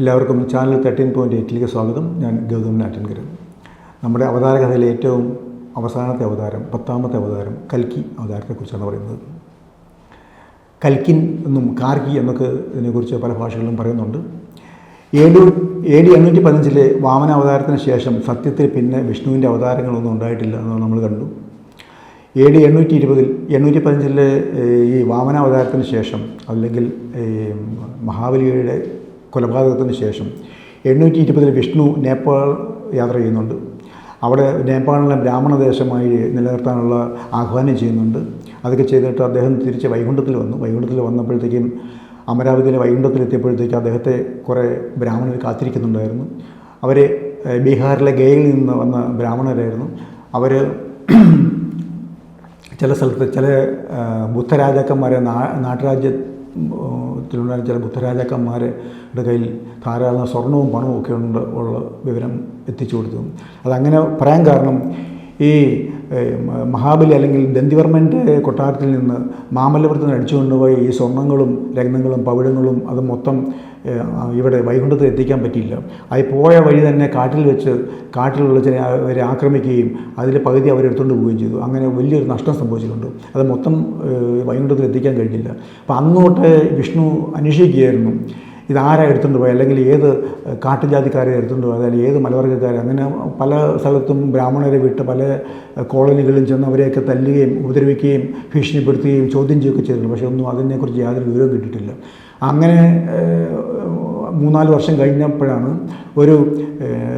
എല്ലാവർക്കും channel thirteen point എയ്റ്റിലേക്ക് സ്വാഗതം. ഞാൻ ഗൗതം ആറ്റൻകരൻ നമ്മുടെ അവതാര കഥയിലെ ഏറ്റവും അവസാനത്തെ അവതാരം പത്താമത്തെ അവതാരം കൽക്കി അവതാരത്തെക്കുറിച്ചാണ് പറയുന്നത്. കൽക്കിൻ എന്നും കാർക്കി എന്നൊക്കെ ഇതിനെക്കുറിച്ച് പല ഭാഷകളിലും പറയുന്നുണ്ട്. ഏഴു എ ഡി എണ്ണൂറ്റി പതിനഞ്ചിലെ വാമന അവതാരത്തിന് ശേഷം സത്യത്തിൽ പിന്നെ വിഷ്ണുവിന്റെ അവതാരങ്ങളൊന്നും ഉണ്ടായിട്ടില്ല എന്ന് നമ്മൾ കണ്ടു. എ ഡി എണ്ണൂറ്റി ഇരുപതിൽ എണ്ണൂറ്റി പതിനഞ്ചിലെ ഈ വാമനാവതാരത്തിന് ശേഷം അല്ലെങ്കിൽ മഹാബലിയുടെ കൊലപാതകത്തിന് ശേഷം എണ്ണൂറ്റി ഇരുപതിൽ വിഷ്ണു നേപ്പാൾ യാത്ര ചെയ്യുന്നുണ്ട്. അവിടെ നേപ്പാളിലെ ബ്രാഹ്മണ ദേശമായി നിലനിർത്താനുള്ള ആഹ്വാനം ചെയ്യുന്നുണ്ട്. അതൊക്കെ ചെയ്തിട്ട് അദ്ദേഹം തിരിച്ച് വൈകുണ്ഠത്തിൽ വന്നു. വൈകുണ്ഠത്തിൽ വന്നപ്പോഴത്തേക്കും അമരാവതിയിലെ വൈകുണ്ഠത്തിലെത്തിയപ്പോഴത്തേക്ക് അദ്ദേഹത്തെ കുറേ ബ്രാഹ്മണർ കാത്തിരിക്കുന്നുണ്ടായിരുന്നു. അവർ ബീഹാറിലെ ഗയയിൽ നിന്ന് വന്ന ബ്രാഹ്മണരായിരുന്നു. അവർ ചില സ്ഥലത്ത് ചില ബുദ്ധരാജാക്കന്മാരെ നാ നാട്ടുരാജ്യത്തിലുള്ള ചില ബുദ്ധരാജാക്കന്മാരുടെ കയ്യിൽ ധാരാളം സ്വർണവും പണവും ഒക്കെ ഉണ്ട് ഉള്ള വിവരം എത്തിച്ചു കൊടുത്തു. അതങ്ങനെ പറയാൻ കാരണം ഈ മഹാബലി അല്ലെങ്കിൽ ദന്തിവർമ്മന്റെ കൊട്ടാരത്തിൽ നിന്ന് മാമല്ലപുരത്ത് നിന്ന് അടിച്ചുകൊണ്ടുപോയി ഈ സ്വർണങ്ങളും രത്നങ്ങളും പവിഴങ്ങളും അത് മൊത്തം ഇവിടെ വൈകുണ്ഠത്തിൽ എത്തിക്കാൻ പറ്റിയില്ല. അത് പോയ വഴി തന്നെ കാട്ടിൽ വെച്ച് കാട്ടിലുള്ള ചില അവരെ ആക്രമിക്കുകയും അതിൽ പകുതി അവരെടുത്തുകൊണ്ട് പോവുകയും ചെയ്തു. അങ്ങനെ വലിയൊരു നഷ്ടം സംഭവിച്ചിട്ടുണ്ട്. അത് മൊത്തം വൈകുണ്ഠത്തിൽ എത്തിക്കാൻ കഴിഞ്ഞില്ല. അപ്പം അന്നോട്ട് വിഷ്ണു അന്വേഷിക്കുകയായിരുന്നു. ഇതാരാ എടുത്തുകൊണ്ട് പോയത് അല്ലെങ്കിൽ ഏത് കാട്ടുജാതിക്കാരെ എടുത്തുകൊണ്ട് പോയത് അല്ലെങ്കിൽ ഏത് മലവർഗക്കാരെ? അങ്ങനെ പല സ്ഥലത്തും ബ്രാഹ്മണരെ വിട്ട് പല കോളനികളിലും ചെന്ന് അവരെയൊക്കെ തല്ലുകയും ഉപദ്രവിക്കുകയും ഭീഷണിപ്പെടുത്തുകയും ചോദ്യം ചെയ്യുകയൊക്കെ ചെയ്തിട്ടുണ്ട്. പക്ഷേ ഒന്നും അതിനെക്കുറിച്ച് യാതൊരു വിവരവും കിട്ടിയിട്ടില്ല. അങ്ങനെ മൂന്നാൽ വർഷം കഴിഞ്ഞപ്പോഴാണ് ഒരു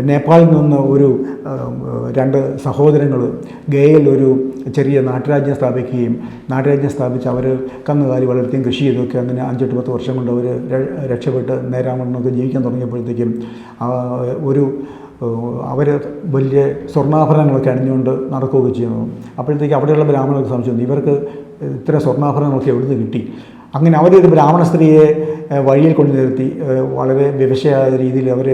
നേപ്പാളിൽ നിന്ന് ഒരു രണ്ട് സഹോദരങ്ങൾ ഗയയിൽ ഒരു ചെറിയ നാട്ടുരാജ്യം സ്ഥാപിക്കുകയും നാട്ടുരാജ്യം സ്ഥാപിച്ച് അവർ കന്നുകാലി വളർത്തിയും കൃഷി ചെയ്തൊക്കെ അങ്ങനെ അഞ്ചെട്ട് പത്ത് വർഷം കൊണ്ട് അവർ രക്ഷപ്പെട്ട് നേരാമണ്ണൊക്കെ ജീവിക്കാൻ തുടങ്ങിയപ്പോഴത്തേക്കും ഒരു അവർ വലിയ സ്വർണാഭരണങ്ങളൊക്കെ അണിഞ്ഞുകൊണ്ട് നടക്കുകയൊക്കെ ചെയ്യുന്നു. അപ്പോഴത്തേക്ക് അവിടെയുള്ള ബ്രാഹ്മണർക്ക് സംശയം ഇവർക്ക് ഇത്ര സ്വർണാഭരണങ്ങളൊക്കെ എവിടുന്ന് കിട്ടി? അങ്ങനെ അവരൊരു ബ്രാഹ്മണ സ്ത്രീയെ വഴിയിൽ കൊണ്ടു നിർത്തി. വളരെ വിവശയായ രീതിയിൽ അവർ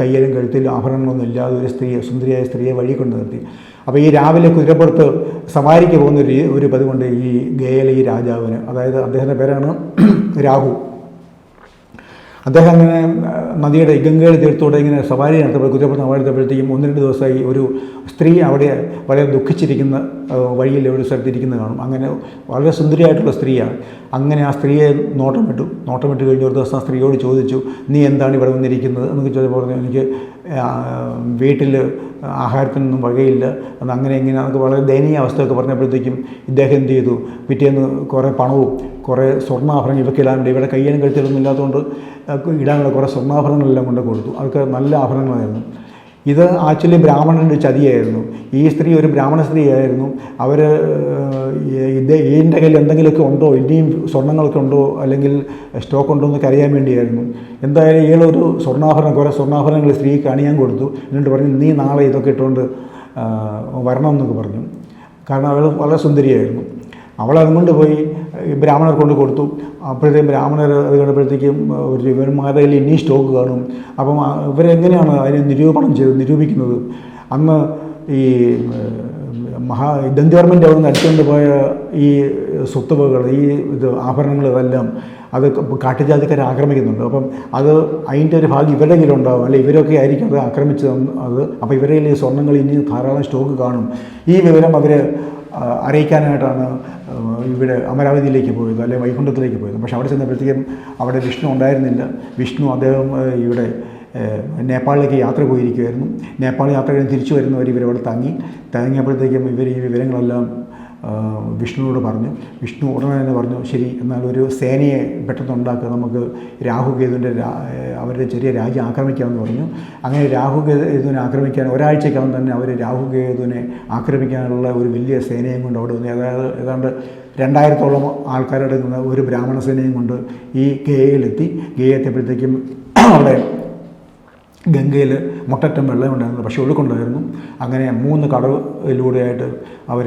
കയ്യിലും കഴുത്തിലും ആഭരണങ്ങളൊന്നും ഇല്ലാതെ ഒരു സ്ത്രീയെ സുന്ദരിയായ സ്ത്രീയെ വഴി കൊണ്ടു നിർത്തി. അപ്പോൾ ഈ രാവിലെ കുതിരപ്പുറത്ത് സവാരിക്ക് പോകുന്ന ഒരു ഒരു പതിവുണ്ട് ഈ ഗയയിലെ ഈ രാജാവിന്. അതായത് അദ്ദേഹത്തിന്റെ പേരാണ് രാഹു. അദ്ദേഹം അങ്ങനെ നദിയുടെ ഗംഗയുടെ തീരത്തോടെ ഇങ്ങനെ സവാരി നടത്തപ്പോൾ കുതിരപ്പുറത്ത് സവാരി നടത്തപ്പോഴത്തേക്കും ഒന്ന് രണ്ട് ദിവസമായി ഒരു സ്ത്രീ അവിടെ വളരെ ദുഃഖിച്ചിരിക്കുന്ന വഴിയിൽ ഒരു സ്ഥലത്തിരിക്കുന്നത് കാണും. അങ്ങനെ വളരെ സുന്ദരിയായിട്ടുള്ള സ്ത്രീയാണ്. അങ്ങനെ ആ സ്ത്രീയെ നോട്ടം വിട്ടു നോട്ടം വിട്ട് കഴിഞ്ഞ ഒരു ദിവസം ആ സ്ത്രീയോട് ചോദിച്ചു നീ എന്താണ് ഇവിടെ വന്നിരിക്കുന്നത്? എന്നൊക്കെ ചോദിച്ചപ്പോൾ പറഞ്ഞു എനിക്ക് വീട്ടിൽ ആഹാരത്തിനൊന്നും വകയില്ല. അത് അങ്ങനെ ഇങ്ങനെ അതൊക്കെ വളരെ ദയനീയ അവസ്ഥയൊക്കെ പറഞ്ഞപ്പോഴത്തേക്കും ഇദ്ദേഹം എന്ത് ചെയ്തു? പിറ്റേന്ന് കുറേ പണവും കുറേ സ്വർണാഭരണം ഇവയ്ക്ക് ഇടാനുണ്ട് ഇവിടെ കയ്യാനും കഴുത്തിലൊന്നും ഇല്ലാത്തതുകൊണ്ട് ഇടാനുള്ള കുറേ സ്വർണാഭരണങ്ങളെല്ലാം കൊണ്ട് കൊടുത്തു. അതൊക്കെ നല്ല ആഭരണങ്ങളായിരുന്നു. ഇത് ആക്ച്വലി ബ്രാഹ്മണന്റെ ചതിയായിരുന്നു. ഈ സ്ത്രീ ഒരു ബ്രാഹ്മണ സ്ത്രീയായിരുന്നു. അവർ ഇത് ഇതിന്റെ കയ്യിൽ എന്തെങ്കിലുമൊക്കെ ഉണ്ടോ? ഇനിയും സ്വർണങ്ങളൊക്കെ ഉണ്ടോ? അല്ലെങ്കിൽ സ്റ്റോക്ക് ഉണ്ടോ എന്നൊക്കെ അറിയാൻ വേണ്ടിയായിരുന്നു. എന്തായാലും ഇയാളൊരു സ്വർണാഭരണം കുറേ സ്വർണാഭരണങ്ങൾ സ്ത്രീക്ക് അണിയാൻ കൊടുത്തു. എന്നിട്ട് പറഞ്ഞു നീ നാളെ ഇതൊക്കെ ഇട്ടുകൊണ്ട് വരണം എന്നൊക്കെ പറഞ്ഞു. കാരണം അവൾ വളരെ സുന്ദരിയായിരുന്നു. അവൾ കൊണ്ടുപോയി പോയി ബ്രാഹ്മണർ കൊണ്ട് കൊടുത്തു. അപ്പോഴത്തേക്കും ബ്രാഹ്മണർ അത് കണ്ടപ്പോഴത്തേക്കും ഒരു ഇവന്മാരുടെ ഇനി സ്റ്റോക്ക് കാണും. അപ്പം ഇവരെങ്ങനെയാണ് അതിനെ നിരൂപണം ചെയ്ത് നിരൂപിക്കുന്നത്? അന്ന് ഈ മഹാ ദന്തിവർമ്മന്റെ അവിടെ നിന്ന് അടിച്ചുകൊണ്ട് പോയ ഈ സ്വത്തുവകൾ ഈ ഇത് ആഭരണങ്ങൾ ഇതെല്ലാം അത് കാട്ടുജാതിക്കാരെ ആക്രമിക്കുന്നുണ്ട്. അപ്പം അത് അതിന്റെ ഒരു ഭാഗം ഇവരുടെ കയ്യിലുണ്ടാവും. അല്ലെ ഇവരൊക്കെ ആയിരിക്കും അത് ആക്രമിച്ചത് അത്. അപ്പോൾ ഇവരുടെ ഈ സ്വർണങ്ങൾ ഇനി ധാരാളം സ്റ്റോക്ക് കാണും. ഈ വിവരം അവർ അറിയിക്കാനായിട്ടാണ് ഇവിടെ അമരാവതിയിലേക്ക് പോയത് അല്ലെങ്കിൽ വൈകുണ്ഠത്തിലേക്ക് പോയത്. പക്ഷെ അവിടെ ചെന്നപ്പോഴത്തേക്കും അവിടെ വിഷ്ണു ഉണ്ടായിരുന്നില്ല. വിഷ്ണു അദ്ദേഹം ഇവിടെ നേപ്പാളിലേക്ക് യാത്ര പോയിരിക്കുമായിരുന്നു നേപ്പാൾ യാത്ര കഴിഞ്ഞ് തിരിച്ചു വരുന്നവർ ഇവരവിടെ തങ്ങി. തങ്ങിയപ്പോഴത്തേക്കും ഇവർ ഈ വിവരങ്ങളെല്ലാം വിഷ്ണുവോട് പറഞ്ഞു. വിഷ്ണു ഉടനെ തന്നെ പറഞ്ഞു ശരി എന്നാൽ ഒരു സേനയെ പെട്ടെന്ന് ഉണ്ടാക്കുക. നമുക്ക് രാഹുകേതുവിന്റെ അവരുടെ ചെറിയ രാജ്യം ആക്രമിക്കാമെന്ന് പറഞ്ഞു. അങ്ങനെ രാഹുകേതുവിനെ ആക്രമിക്കാൻ ഒരാഴ്ചക്കകം തന്നെ അവർ രാഹുകേതുവിനെ ആക്രമിക്കാനുള്ള ഒരു വലിയ സേനയും കൊണ്ട് അവിടെ വന്നു. അതായത് ഏതാണ്ട് രണ്ടായിരത്തോളം ആൾക്കാരടങ്ങുന്ന ഒരു ബ്രാഹ്മണ സേനയും കൊണ്ട് ഈ ഗയയിലെത്തി. ഗേയെത്തിയപ്പോഴത്തേക്കും അവിടെ ഗംഗയിൽ മുട്ടറ്റം വെള്ളമുണ്ടായിരുന്നു പക്ഷേ ഒഴുക്കുണ്ടായിരുന്നു അങ്ങനെ മൂന്ന് കടവിലൂടെയായിട്ട് അവർ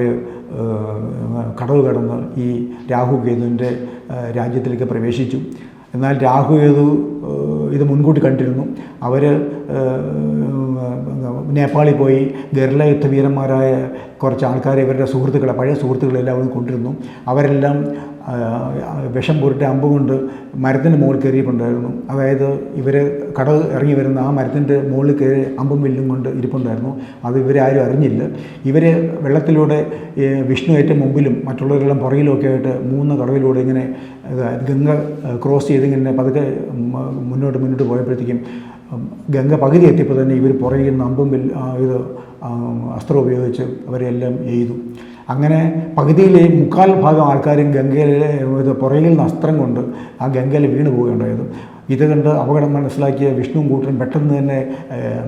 കടവ് കടന്ന് ഈ രാഹു കേതുവിന്റെ രാജ്യത്തിലേക്ക് പ്രവേശിച്ചു. എന്നാൽ രാഹു കേതു ഇത് മുൻകൂട്ടി കണ്ടിരുന്നു. അവർ നേപ്പാളിൽ പോയി ഗർല യുദ്ധവീരന്മാരായ കുറച്ച് ആൾക്കാരെ ഇവരുടെ സുഹൃത്തുക്കളെ പഴയ സുഹൃത്തുക്കളെല്ലാം അവിടെ കൊണ്ടിരുന്നു. അവരെല്ലാം വിഷം പുരട്ടി അമ്പ് കൊണ്ട് മരത്തിന്റെ മുകളിൽ കയറിയിട്ടുണ്ടായിരുന്നു. അതായത് ഇവർ കട ഇറങ്ങി വരുന്ന ആ മരത്തിന്റെ മുകളിൽ കയറി അമ്പും വില്ലും കൊണ്ട് ഇരിപ്പുണ്ടായിരുന്നു. അത് ഇവരാരും അറിഞ്ഞില്ല. ഇവർ വെള്ളത്തിലൂടെ വിഷ്ണു ഏറ്റവും മുമ്പിലും മറ്റുള്ളവരെല്ലാം പുറകിലുമൊക്കെ ആയിട്ട് മൂന്ന് കടവിലൂടെ ഇങ്ങനെ ഗംഗ ക്രോസ് ചെയ്ത് ഇങ്ങനെ പതുക്കെ മുന്നോട്ട് മുന്നോട്ട് പോയപ്പോഴത്തേക്കും ഗംഗ പകുതി എത്തിയപ്പോൾ തന്നെ ഇവർ പുറകിൽ നിന്ന് അമ്പും വില്ല ഇത് അസ്ത്രം ഉപയോഗിച്ച് അവരെല്ലാം എയ്തു. അങ്ങനെ പകുതിയിലെ മുക്കാൽ ഭാഗം ആൾക്കാരും ഗംഗയിലെ പുറകിൽ നിന്ന് അസ്ത്രം കൊണ്ട് ആ ഗംഗയിൽ വീണ് പോവുകയുണ്ടായത് ഇത് കണ്ട് അപകടം മനസ്സിലാക്കിയ വിഷ്ണുവും കൂട്ടരും പെട്ടെന്ന് തന്നെ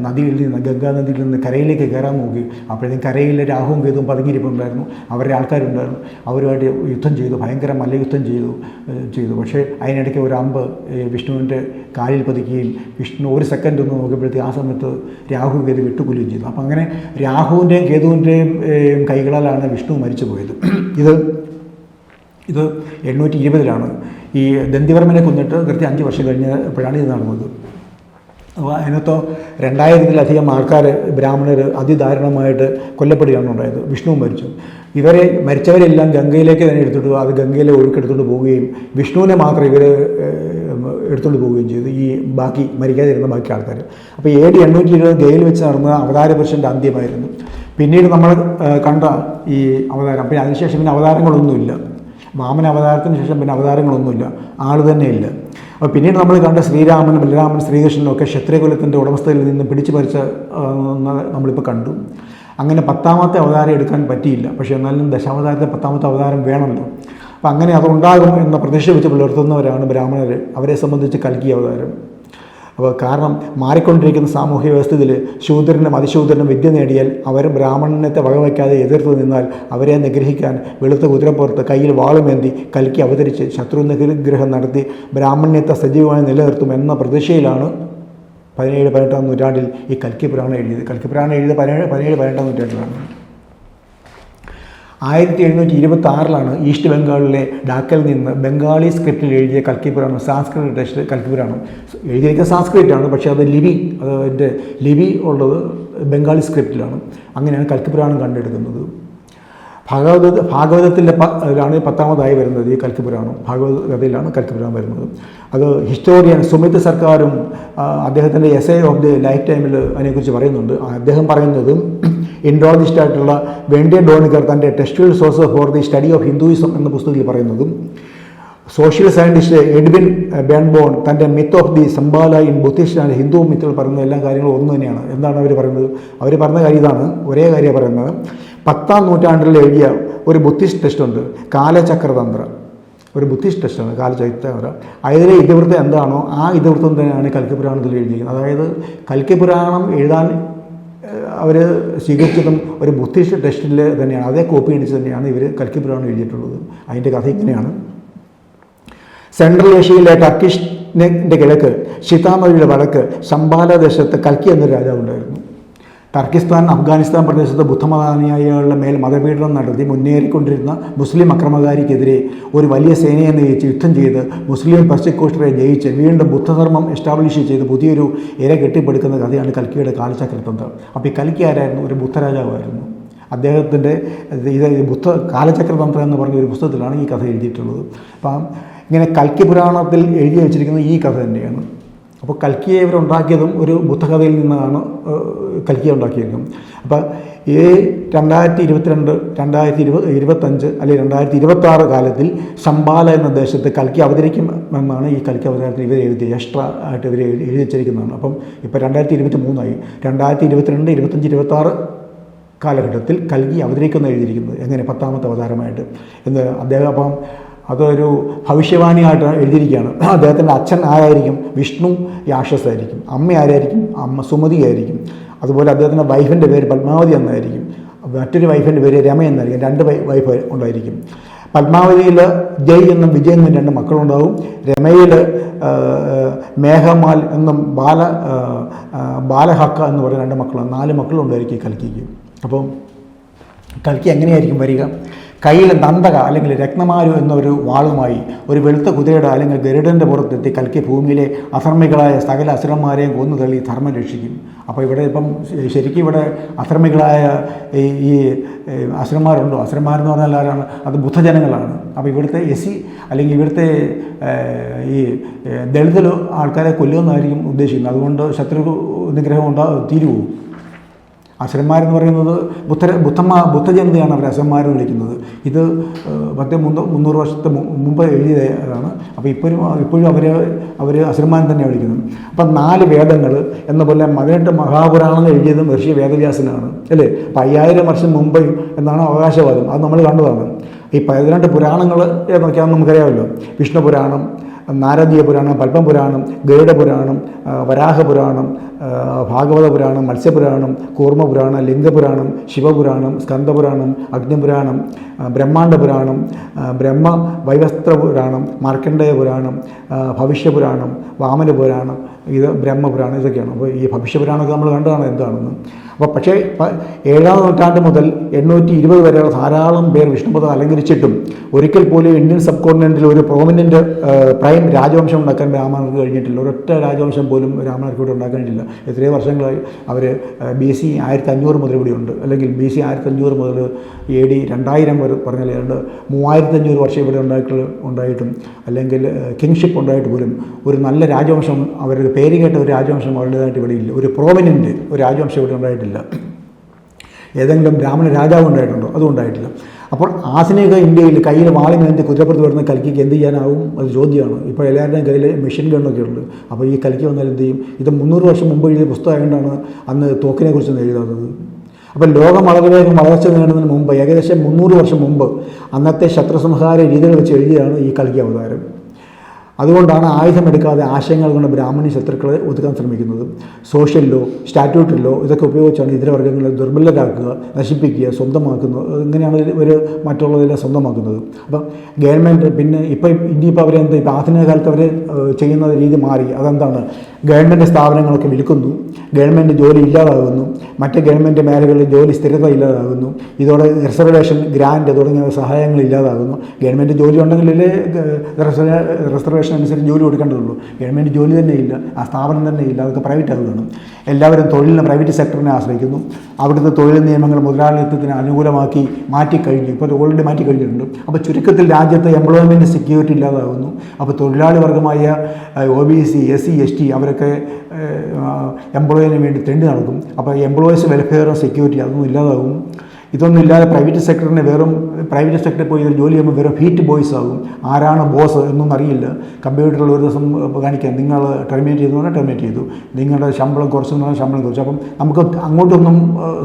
നദിയിൽ നിന്ന് ഗംഗാ നദിയിൽ നിന്ന് കരയിലേക്ക് കയറാൻ നോക്കി. അപ്പോഴത്തേക്കും കരയിലെ രാഹുവും കേതും പതുങ്ങിയിരിപ്പുണ്ടായിരുന്നു. അവരുടെ ആൾക്കാരുണ്ടായിരുന്നു. അവരുമായിട്ട് യുദ്ധം ചെയ്തു ഭയങ്കര മല്ലയുദ്ധം ചെയ്തു ചെയ്തു. പക്ഷേ അതിനിടയ്ക്ക് ഒരു അമ്പ് വിഷ്ണുവിന്റെ കാലിൽ പതിക്കുകയും വിഷ്ണു ഒരു സെക്കൻഡ് ഒന്ന് നോക്കിയപ്പോഴത്തേക്ക് ആ സമയത്ത് രാഹു കേതു വിട്ടുകൊല്ലുകയും ചെയ്തു. അപ്പം അങ്ങനെ രാഹുവിന്റെയും കേതുവിന്റെയും കൈകളാലാണ് വിഷ്ണു മരിച്ചു പോയത് ഇത് ഇത് എണ്ണൂറ്റി ഇരുപതിലാണ്. ഈ ദന്തിവർമ്മനെ കൊന്നിട്ട് കൃത്യം അഞ്ച് വർഷം കഴിഞ്ഞപ്പോഴാണ് ഇത് നടന്നത്. അപ്പോൾ അതിനകത്തോ രണ്ടായിരത്തിലധികം ആൾക്കാർ ബ്രാഹ്മണർ അതിദാരുണമായിട്ട് കൊല്ലപ്പെടുകയാണ് ഉണ്ടായത്. വിഷ്ണുവും മരിച്ചു. ഇവരെ മരിച്ചവരെല്ലാം ഗംഗയിലേക്ക് തന്നെ എടുത്തിട്ട് അത് ഗംഗയിലെ ഒഴുക്കെടുത്തുകൊണ്ട് പോവുകയും വിഷ്ണുവിനെ മാത്രം ഇവർ എടുത്തുകൊണ്ട് പോവുകയും ചെയ്തു. ഈ ബാക്കി മരിക്കാതിരുന്ന ബാക്കി ആൾക്കാർ അപ്പോൾ ഏ ഡി എണ്ണൂറ്റി ഇരുപത് ഗയിൽ വെച്ച് നടന്ന അവതാര പുരുഷന്റെ അന്ത്യമായിരുന്നു. പിന്നീട് നമ്മൾ കണ്ട ഈ അവതാരം. പിന്നെ അതിനുശേഷം പിന്നെ അവതാരങ്ങളൊന്നുമില്ല. വാമന അവതാരത്തിന് ശേഷം പിന്നെ അവതാരങ്ങളൊന്നുമില്ല. ആൾ തന്നെയില്ല. അപ്പോൾ പിന്നീട് നമ്മൾ കണ്ട ശ്രീരാമൻ ബലരാമൻ ശ്രീകൃഷ്ണനും ഒക്കെ ക്ഷത്രിയകുലത്തിന്റെ ഉടമസ്ഥയിൽ നിന്ന് പിടിച്ചു പറിച്ച നമ്മളിപ്പോൾ കണ്ടു. അങ്ങനെ പത്താമത്തെ അവതാരം എടുക്കാൻ പറ്റിയില്ല. പക്ഷേ എന്നാലും ദശാവതാരത്തെ പത്താമത്തെ അവതാരം വേണമല്ലോ. അപ്പം അങ്ങനെ അതുണ്ടാകും എന്ന പ്രതീക്ഷ വെച്ച് പുലർത്തുന്നവരാണ് ബ്രാഹ്മണർ അവരെ സംബന്ധിച്ച് കൽക്കി അവതാരം. അപ്പോൾ കാരണം മാറിക്കൊണ്ടിരിക്കുന്ന സാമൂഹ്യ വ്യവസ്ഥയിൽ ശൂദ്രനും അതിശൂദ്രനും വിദ്യ നേടിയാൽ അവർ ബ്രാഹ്മണനത്തെ വകവയ്ക്കാതെ എതിർത്ത് നിന്നാൽ അവരെ നിഗ്രഹിക്കാൻ വെളുത്ത കുതിരപ്പുറത്ത് കയ്യിൽ വാളുമേന്തി കൽക്കി അവതരിച്ച് ശത്രു നിഗ്രഹം നടത്തി ബ്രാഹ്മണ്യത്തെ സജീവമായി നിലനിർത്തും എന്ന പ്രതീക്ഷയിലാണ് പതിനേഴ് പതിനെട്ടാം നൂറ്റാണ്ടിൽ ഈ കൽക്കി പുരാണം എഴുതിയത്. കൽക്കി പുരാണം എഴുതിയത് പതിനേഴ് പതിനേഴ് പതിനെട്ടാം നൂറ്റാണ്ടിലാണ്. ആയിരത്തി എഴുന്നൂറ്റി ഇരുപത്തി ആറിലാണ് ഈസ്റ്റ് ബംഗാളിലെ ഡാക്കയിൽ നിന്ന് ബംഗാളി സ്ക്രിപ്റ്റിൽ എഴുതിയ കൽക്കി പുരാണം സാംസ്കൃത ടെക്സ്റ്റ് കൽക്കി പുരാണം എഴുതിയിരിക്കുന്നത് സാംസ്കൃറ്റാണ് പക്ഷേ അത് ലിപി അതിന്റെ ലിപി ഉള്ളത് ബംഗാളി സ്ക്രിപ്റ്റിലാണ്. അങ്ങനെയാണ് കൽക്കി പുരാണം കണ്ടെടുക്കുന്നത്. ഭാഗവത ഭാഗവതത്തിന്റെ ാണ് പത്താമതായി വരുന്നത് ഈ കൽക്കി പുരാണം ഭാഗവതയിലാണ് കൽക്കി പുരാണം വരുന്നത്. അത് ഹിസ്റ്റോറിയൻ സുമിത് സർക്കാരും അദ്ദേഹത്തിന്റെ essay of the life ടൈമിൽ അതിനെക്കുറിച്ച് പറയുന്നുണ്ട്. അദ്ദേഹം പറയുന്നത് ഇൻഡോളജിസ്റ്റ് ആയിട്ടുള്ള വെണ്ടിയ ഡോണിക്കർ തന്റെ textual source for the study of Hinduism എന്ന പുസ്തകത്തിൽ പറയുന്നതും സോഷ്യൽ സയന്റിസ്റ്റ് എഡ്വിൻ ബേൺബോൺ തന്റെ myth of the Shambhala in Buddhist and Hindu മിത്തുകൾ പറയുന്ന എല്ലാ കാര്യങ്ങളും ഒന്നു തന്നെയാണ്. എന്താണ് അവർ പറയുന്നത്? അവർ പറഞ്ഞ കാര്യം ഇതാണ്. ഒരേ കാര്യം പറയുന്നത്. പത്താം നൂറ്റാണ്ടിൽ എഴുതിയ ഒരു ബുദ്ധിസ്റ്റ് ടെസ്റ്റ് ഉണ്ട്. കാലചക്രതന്ത്ര. ഒരു ബുദ്ധിസ്റ്റ് ടെസ്റ്റാണ് കാലചക്രതന്ത്ര അതിലെ ഇതിവൃത്തം എന്താണോ ആ ഇതിവൃത്തം തന്നെയാണ് കൽക്കി പുരാണത്തിൽ എഴുതിയിരിക്കുന്നത്. അതായത് കൽക്കി പുരാണം എഴുതാൻ അവർ സ്വീകരിച്ചതും ഒരു ബുദ്ധിസ്റ്റ് ടെസ്റ്റിൽ തന്നെയാണ് അതേ കോപ്പി അടിച്ച് തന്നെയാണ് ഇവർ കൽക്കി പുരാണം എഴുതിയിട്ടുള്ളത്. അതിന്റെ കഥ ഇങ്ങനെയാണ്. സെൻട്രൽ ഏഷ്യയിലെ ടർക്കിഷിന്റെ കിഴക്ക് ഷിതാമതിയുടെ വടക്ക് ശംബാല ദേശത്ത് കൽക്കി എന്നൊരു രാജാവുണ്ടായിരുന്നു. ടർക്കിസ്ഥാൻ അഫ്ഗാനിസ്ഥാൻ പ്രദേശത്ത് ബുദ്ധമതാനുയായികളുടെ മേൽ മതപീഡനം നടത്തി മുന്നേറിക്കൊണ്ടിരുന്ന മുസ്ലിം അക്രമകാരിക്കെതിരെ ഒരു വലിയ സേനയെ നയിച്ച് യുദ്ധം ചെയ്ത് മുസ്ലിം പെർസിക്യൂഷറെ ജയിച്ച് വീണ്ടും ബുദ്ധധർമ്മം എസ്റ്റാബ്ലിഷ് ചെയ്ത് പുതിയൊരു ഇര കെട്ടിപ്പടുക്കുന്ന കഥയാണ് കൽക്കിയുടെ കാലചക്രതന്ത്രം. അപ്പോൾ ഈ കൽക്കി ആരായിരുന്നു? ഒരു ബുദ്ധരാജാവായിരുന്നു. അദ്ദേഹത്തിന്റെ ഇത് ബുദ്ധ കാലചക്രതന്ത്രം എന്ന് പറഞ്ഞ ഒരു പുസ്തകത്തിലാണ് ഈ കഥ എഴുതിയിട്ടുള്ളത്. അപ്പം ഇങ്ങനെ കൽക്കി പുരാണത്തിൽ എഴുതി വെച്ചിരിക്കുന്നത് ഈ കഥ തന്നെയാണ്. അപ്പോൾ കൽക്കിയെ ഇവരുണ്ടാക്കിയതും ഒരു ബുദ്ധകഥയിൽ നിന്നാണ് കൽക്കിയ ഉണ്ടാക്കിയിരിക്കുന്നത് അപ്പോൾ ഈ രണ്ടായിരത്തി ഇരുപത്തിരണ്ട് രണ്ടായിരത്തി ഇരുപത് ഇരുപത്തഞ്ച് അല്ലെങ്കിൽ രണ്ടായിരത്തി ഇരുപത്താറ് കാലത്തിൽ ശമ്പാല എന്ന ദേശത്ത് കൽക്കി അവതരിക്കും എന്നാണ് ഈ കൽക്കി അവതരണത്തിൽ ഇവർ എഴുതി എക്സ്ട്രാ ആയിട്ട് ഇവർ എഴുതി വെച്ചിരിക്കുന്നതാണ്. അപ്പം ഇപ്പോൾ രണ്ടായിരത്തി ഇരുപത്തി മൂന്നായി രണ്ടായിരത്തി ഇരുപത്തിരണ്ട് ഇരുപത്തഞ്ച് ഇരുപത്താറ് കാലഘട്ടത്തിൽ കൽകി അവതരിക്കുന്ന എഴുതിയിരിക്കുന്നത്. എങ്ങനെ? പത്താമത്തെ അവതാരമായിട്ട്. എന്ന് അദ്ദേഹം അപ്പം അതൊരു ഭവിഷ്യവാണിയായിട്ട് എഴുതിയിരിക്കുകയാണ്. അദ്ദേഹത്തിന്റെ അച്ഛൻ ആരായിരിക്കും? വിഷ്ണു യാഷസായിരിക്കും അമ്മ ആരായിരിക്കും? അമ്മ സുമതി ആയിരിക്കും. അതുപോലെ അദ്ദേഹത്തിന്റെ വൈഫിന്റെ പേര് പത്മാവതി എന്നായിരിക്കും. മറ്റൊരു വൈഫിന്റെ പേര് രമ എന്നായിരിക്കും. രണ്ട് വൈഫ് ഉണ്ടായിരിക്കും. പത്മാവതിയിൽ ജയ് എന്നും വിജയ് എന്നും രണ്ട് മക്കളുണ്ടാവും. രമയിൽ മേഘമാൽ എന്നും ബാല ബാലഹക്ക എന്ന് പറയുന്ന രണ്ട് മക്കളാണ് നാല് മക്കളുണ്ടായിരിക്കും കൽക്കിക്ക്. അപ്പം കൽക്കി എങ്ങനെയായിരിക്കും വരിക? കയ്യിൽ നന്ദക അല്ലെങ്കിൽ രത്നമാരു എന്നൊരു വാളുമായി ഒരു വെളുത്ത കുതിരയുടെ അല്ലെങ്കിൽ ഗരുഡന്റെ പുറത്തെത്തി കൽക്കി ഭൂമിയിലെ അധർമ്മികളായ സകല അസുരന്മാരെയും കൊന്നു തള്ളി ധർമ്മം രക്ഷിക്കും. അപ്പോൾ ഇവിടെ ഇപ്പം ശരിക്കും ഇവിടെ അധർമ്മികളായ ഈ അസുരന്മാരുണ്ടോ? അസുരന്മാരെന്ന് പറഞ്ഞാൽ ആരാണ്? അത് ബുദ്ധജനങ്ങളാണ്. അപ്പോൾ ഇവിടുത്തെ എസ് അല്ലെങ്കിൽ ഇവിടുത്തെ ഈ ദളിതലോ ദളിത് ആൾക്കാരെ കൊല്ലുമെന്നായിരിക്കും ഉദ്ദേശിക്കുന്നത്. അതുകൊണ്ട് ശത്രു നിഗ്രഹം ഉണ്ടാ തീരുവോ അസുരന്മാരെന്ന് പറയുന്നത് ബുദ്ധ ബുദ്ധന്മാ ബുദ്ധജനതയാണ് അവർ അസുരന്മാരെന്ന് വിളിക്കുന്നത്. ഇത് പത്ത് മുന്നൂ- മുന്നൂറ് വർഷത്തെ മുമ്പ് എഴുതിയതാണ്. അപ്പോൾ ഇപ്പോഴും ഇപ്പോഴും അവർ അവർ അസുരന്മാരൻ തന്നെ വിളിക്കുന്നത്. അപ്പം നാല് വേദങ്ങൾ എന്ന പോലെ പതിനെട്ട് മഹാപുരാണം എഴുതിയതും ഋഷി വേദവ്യാസനാണ്. അല്ലേ? അപ്പം അയ്യായിരം വർഷം മുമ്പ് എന്നാണ് അവകാശവാദം. അത് നമ്മൾ കണ്ടതാണ്. ഈ പതിനെട്ട് പുരാണങ്ങൾ നോക്കിയാൽ നമുക്കറിയാമല്ലോ. വിഷ്ണു പുരാണം നാരദീയ പുരാണം പത്മപുരാണം ഗരുഡ പുരാണം വരാഹ പുരാണം ഭാഗവത പുരാണം മത്സ്യപുരാണം കൂർമ്മപുരാണം ലിംഗപുരാണം ശിവപുരാണം സ്കന്ദപുരാണം അഗ്നിപുരാണം ബ്രഹ്മാണ്ട പുരാണം ബ്രഹ്മ വൈവസ്ത്ര പുരാണം മാർക്കണ്ഡേയ പുരാണം ഭവിഷ്യപുരാണം വാമന പുരാണം ഇത് ബ്രഹ്മപുരാണം ഇതൊക്കെയാണ്. അപ്പോൾ ഈ ഭവിഷ്യപുരാണമൊക്കെ നമ്മൾ കണ്ടതാണ് എന്താണെന്ന്. അപ്പോൾ പക്ഷേ ഏഴാം നൂറ്റാണ്ട് മുതൽ എണ്ണൂറ്റി ഇരുപത് വരെയുള്ള ധാരാളം പേർ വിഷ്ണുപദം അലങ്കരിച്ചിട്ടും ഒരിക്കൽ പോലും ഇന്ത്യൻ സബ് കോണ്ടിനെന്റിൽ ഒരു പ്രോമിനന്റ് പ്രൈം രാജവംശം ഉണ്ടാക്കാൻ രാമനർക്ക് കഴിഞ്ഞിട്ടില്ല. ഒരൊറ്റ രാജവംശം പോലും രാമനർക്ക് ഇവിടെ ഉണ്ടാക്കാൻ കഴിഞ്ഞില്ല. എത്രയോ വർഷങ്ങളായി അവർ ബി സി ആയിരത്തി അഞ്ഞൂറ് മുതൽ ഇവിടെ ഉണ്ട്. അല്ലെങ്കിൽ ബി സി ആയിരത്തി അഞ്ഞൂറ് മുതൽ എ ഡി രണ്ടായിരം വരെ പറഞ്ഞാൽ ഏതാണ്ട് മൂവായിരത്തി അഞ്ഞൂറ് വർഷം ഇവിടെ ഉണ്ടായിട്ടുള്ള ഉണ്ടായിട്ടും അല്ലെങ്കിൽ കിങ്ഷിപ്പ് ഉണ്ടായിട്ട് പോലും ഒരു നല്ല രാജവംശം അവരുടെ പേര് കേട്ട ഒരു രാജവംശം അവരുടേതായിട്ട് ഇവിടെ ഇല്ല. ഒരു പ്രോമിനന്റ് ഒരു രാജവംശം ഇവിടെ ഉണ്ടായിട്ടില്ല. ഏതെങ്കിലും ബ്രാഹ്മണ രാജാവ് ഉണ്ടായിട്ടുണ്ടോ? അതും ഉണ്ടായിട്ടില്ല. അപ്പോൾ ആധുനിക ഇന്ത്യയിൽ കയ്യിൽ വാളി നിന്ന് കുതിരപ്പുറത്ത് വരുന്ന കൽക്കിക്ക് എന്ത് ചെയ്യാനാവും? അത് ചോദ്യമാണ്. ഇപ്പോൾ എല്ലാവരുടെയും കയ്യിൽ മെഷീൻ ഗണ്ണൊക്കെ ഉണ്ട്. അപ്പോൾ ഈ കൽക്കി വന്നാൽ എന്ത് ചെയ്യും? ഇത് മുന്നൂറ് വർഷം മുമ്പ് എഴുതിയ പുസ്തകമായതുകൊണ്ടാണ് അന്ന് തോക്കിനെ കുറിച്ച് എഴുതാത്തത്. അപ്പോൾ ലോകം വളരെ വേഗം വളർച്ച നേടുന്നതിന് മുമ്പ് ഏകദേശം മുന്നൂറ് വർഷം മുമ്പ് അന്നത്തെ ശത്രുസംഹാര രീതികൾ വെച്ച് എഴുതിയാണ് ഈ കൽക്കി അവതാരം. അതുകൊണ്ടാണ് ആയുധമെടുക്കാതെ ആശയങ്ങൾ കൊണ്ട് ബ്രാഹ്മണി ശത്രുക്കളെ ഒതുക്കാൻ ശ്രമിക്കുന്നത്. സോഷ്യൽ ലോ സ്റ്റാറ്റ്യൂട്ടറി ലോ ഇതൊക്കെ ഉപയോഗിച്ചാണ് ഇതരവർഗങ്ങളെ ദുർബലരാക്കുക നശിപ്പിക്കുക സ്വന്തമാക്കുന്നത് ഇങ്ങനെയാണ് ഇവർ മറ്റുള്ളവരെ സ്വന്തമാക്കുന്നത്. അപ്പം ഗവൺമെന്റ് പിന്നെ ഇപ്പം ഇനിയിപ്പോൾ അവരെന്ത് ഇപ്പോൾ ആധുനിക കാലത്ത് അവർ ചെയ്യുന്ന രീതി മാറി. അതെന്താണ്? ഗവൺമെന്റ് സ്ഥാപനങ്ങളൊക്കെ വിൽക്കുന്നു ഗവൺമെന്റ് ജോലി ഇല്ലാതാകുന്നു മറ്റ് ഗവൺമെന്റ് മേഖലകളിൽ ജോലി സ്ഥിരത ഇല്ലാതാകുന്നു ഇതോടെ റിസർവേഷൻ ഗ്രാൻഡ് തുടങ്ങിയ സഹായങ്ങൾ ഇല്ലാതാകുന്നു. ഗവൺമെന്റ് ജോലി ഉണ്ടെങ്കിലല്ലേ റിസർവേഷൻ അനുസരിച്ച് ജോലി കൊടുക്കേണ്ടതുള്ളൂ. ഗവൺമെന്റ് ജോലി തന്നെ ഇല്ല ആ സ്ഥാപനം തന്നെ ഇല്ല അതൊക്കെ പ്രൈവറ്റ് ആകുകയാണ് എല്ലാവരും തൊഴിലിനെ പ്രൈവറ്റ് സെക്ടറിനെ ആശ്രയിക്കുന്നു. അവിടുത്തെ തൊഴിൽ നിയമങ്ങൾ മുതലാളിത്തത്തിന് അനുകൂലമാക്കി മാറ്റിക്കഴിഞ്ഞു. ഇപ്പോൾ ഓൾറെഡി മാറ്റിക്കഴിഞ്ഞിട്ടുണ്ട്. അപ്പോൾ ചുരുക്കത്തിൽ രാജ്യത്ത് എംപ്ലോയ്മെന്റ് സെക്യൂരിറ്റി ഇല്ലാതാകുന്നു. അപ്പോൾ തൊഴിലാളി വർഗമായ O B C S C S T അവരൊക്കെ എംപ്ലോയിന് വേണ്ടി തെണ്ടി നടക്കും. അപ്പോൾ എംപ്ലോയീസ് വെൽഫെയറും സെക്യൂരിറ്റി അതൊന്നും ഇല്ലാതാകും. ഇതൊന്നും ഇല്ലാതെ പ്രൈവറ്റ് സെക്ടറിന് വെറും പ്രൈവറ്റ് സെക്ടറിൽ പോയി ഒരു ജോലി ചെയ്യുമ്പോൾ വെറും ഹീറ്റ് ബോയ്സ് ആകും. ആരാണ് ബോസ് എന്നൊന്നും അറിയില്ല. കമ്പ്യൂട്ടറിൽ ഒരു ദിവസം കാണിക്കാം. നിങ്ങൾ ടെർമിനേറ്റ് ചെയ്തു പറഞ്ഞാൽ ടെർമിനേറ്റ് ചെയ്തു. നിങ്ങളുടെ ശമ്പളം കുറച്ചെന്ന് പറഞ്ഞാൽ ശമ്പളം കുറച്ചു. അപ്പം നമുക്ക് അങ്ങോട്ടൊന്നും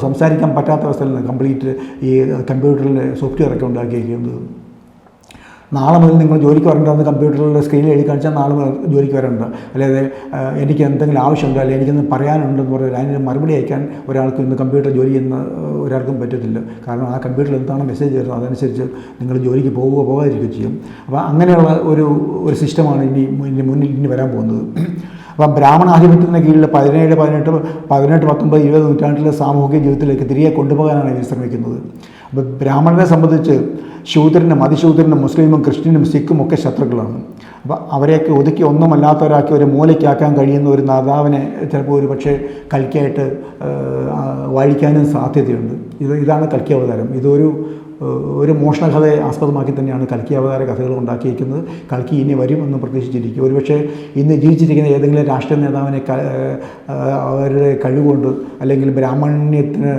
സംസാരിക്കാൻ പറ്റാത്ത അവസ്ഥയിലാണ് കംപ്ലീറ്റ് ഈ കമ്പ്യൂട്ടറിൽ സോഫ്റ്റ്വെയർ ഒക്കെ ഉണ്ടാക്കിയിരിക്കുന്നത്. നാളെ മുതൽ നിങ്ങൾ ജോലിക്ക് വരേണ്ടതെന്ന് കമ്പ്യൂട്ടറിൽ സ്ക്രീനിൽ എഴുതി കാണിച്ചാൽ നാളെ മുതൽ ജോലിക്ക് വരേണ്ടത്. അല്ലാതെ എനിക്ക് എന്തെങ്കിലും ആവശ്യമുണ്ടോ അല്ലെങ്കിൽ എനിക്കൊന്ന് പറയാനുണ്ടെന്ന് പറഞ്ഞാൽ അതിന് മറുപടി അയക്കാൻ ഒരാൾക്ക് ഇന്ന് കമ്പ്യൂട്ടർ ജോലി ചെയ്യുന്ന ഒരാൾക്കും പറ്റത്തില്ല. കാരണം ആ കമ്പ്യൂട്ടറിൽ എന്താണ് മെസ്സേജ് വരുന്നത് അതനുസരിച്ച് നിങ്ങൾ ജോലിക്ക് പോവുക പോകാതിരിക്കുകയും ചെയ്യും. അപ്പോൾ അങ്ങനെയുള്ള ഒരു ഒരു സിസ്റ്റമാണ് ഇനി മുന്നിൽ ഇനി വരാൻ പോകുന്നത്. അപ്പം ബ്രാഹ്മണാധിപത്യത്തിന് കീഴിൽ പതിനേഴ് പതിനെട്ട് പതിനെട്ട് പത്തൊമ്പത് ഇരുപത് നൂറ്റാണ്ടിലെ സാമൂഹിക ജീവിതത്തിലേക്ക് തിരികെ കൊണ്ടുപോകാനാണ് ഇവർ ശ്രമിക്കുന്നത്. അപ്പോൾ ബ്രാഹ്മണനെ സംബന്ധിച്ച് ശൂദ്രനും അതിശൂദ്രനും മുസ്ലിമും ക്രിസ്ത്യനും സിഖും ഒക്കെ ശത്രുക്കളാണ്. അപ്പോൾ അവരെയൊക്കെ ഒതുക്കി ഒന്നുമല്ലാത്തവരാക്കി ഒരു മൂലയ്ക്കാക്കാൻ കഴിയുന്ന ഒരു നേതാവിനെ ചിലപ്പോൾ ഒരു പക്ഷേ കൽക്കിയായിട്ട് വായിക്കാനും സാധ്യതയുണ്ട്. ഇത് ഇതാണ് കൽക്കി അവതാരം ഇതൊരു ഒരു മോഷണകഥയെ ആസ്പദമാക്കി തന്നെയാണ് കൽക്കി അവതാര കഥകൾ ഉണ്ടാക്കിയിരിക്കുന്നത്. കൽക്കി ഇനി വരും എന്ന് പ്രതീക്ഷിച്ചിരിക്കും. ഒരുപക്ഷെ ഇന്ന് ജീവിച്ചിരിക്കുന്ന ഏതെങ്കിലും രാഷ്ട്രീയ നേതാവിനെ അവരുടെ കഴിവുകൊണ്ട് അല്ലെങ്കിൽ ബ്രാഹ്മണ്യത്തിന്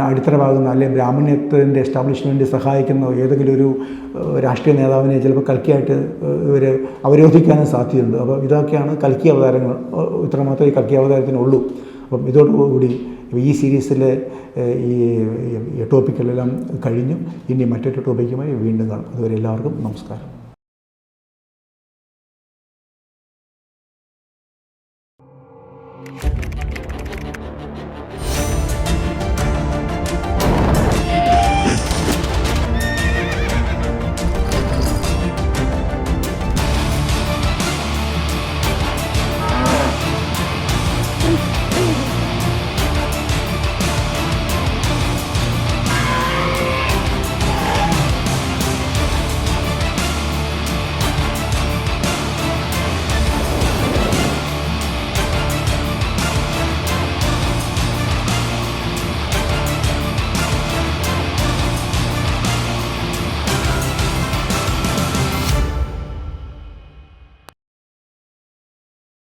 അടിത്തറവാകുന്ന അല്ലെങ്കിൽ ബ്രാഹ്മണ്യത്തിന്റെ എസ്റ്റാബ്ലിഷ്മെന്റ് സഹായിക്കുന്ന ഏതെങ്കിലും ഒരു രാഷ്ട്രീയ നേതാവിനെ ചിലപ്പോൾ കൽക്കിയായിട്ട് ഇവർ അവരോധിക്കാനും സാധ്യതയുണ്ട്. അപ്പോൾ ഇതൊക്കെയാണ് കൽക്കി അവതാരങ്ങൾ. ഇത്രമാത്രമേ കൽക്കി അവതാരത്തിനുള്ളൂ. അപ്പം ഇതോടുകൂടി ഈ സീരീസിലെ ഈ ടോപ്പിക്കുകളെല്ലാം കഴിഞ്ഞു. ഇനി മറ്റൊരു ടോപ്പിക്കുമായി വീണ്ടും കാണാം. അതുവരെ എല്ലാവർക്കും നമസ്കാരം.